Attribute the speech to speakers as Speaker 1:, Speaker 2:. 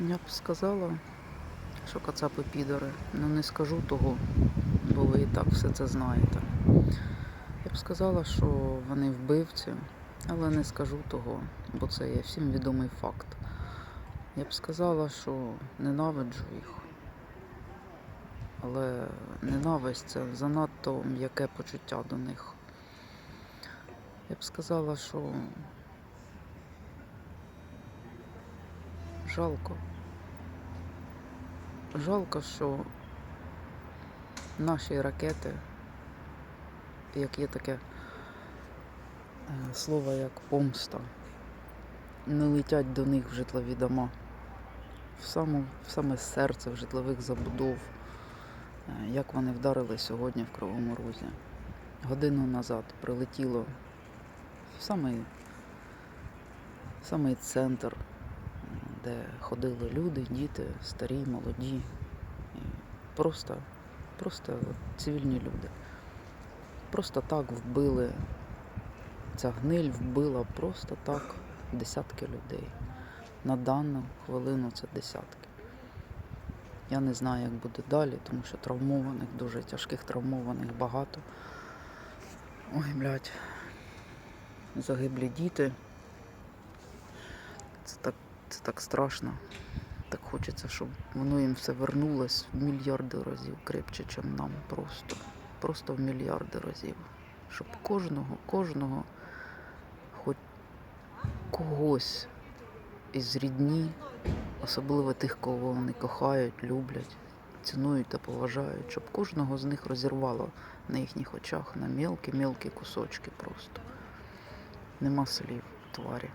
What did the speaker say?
Speaker 1: Я б сказала, що кацапи підори. Ну не скажу того, бо ви і так все це знаєте. Я б сказала, що вони вбивці, але не скажу того, бо це є всім відомий факт. Я б сказала, що ненавиджу їх. Але ненависть це занадто м'яке почуття до них. Я б сказала, що жалко. Жалко, що наші ракети, як є таке е, слово як помста, не летять до них в житлові дома, в, саму, в саме серце в житлових забудов, Е, як вони вдарили сьогодні в Кривому Розі. Годину назад прилетіло в самий, в самий центр, де ходили люди, діти, старі, молоді. Просто, просто цивільні люди. Просто так вбили. Ця гниль вбила просто так десятки людей. На дану хвилину це десятки. Я не знаю, як буде далі, тому що травмованих, дуже тяжких травмованих багато. Ой, блядь. Загиблі діти. Це так, це так страшно. Так хочеться, щоб воно їм все вернулось в мільярди разів крепче, ніж нам просто. Просто в мільярди разів. Щоб кожного, кожного, хоч когось із рідні, особливо тих, кого вони кохають, люблять, цінують та поважають, щоб кожного з них розірвало на їхніх очах на мілкі-мілкі кусочки просто. Нема слів, тварі.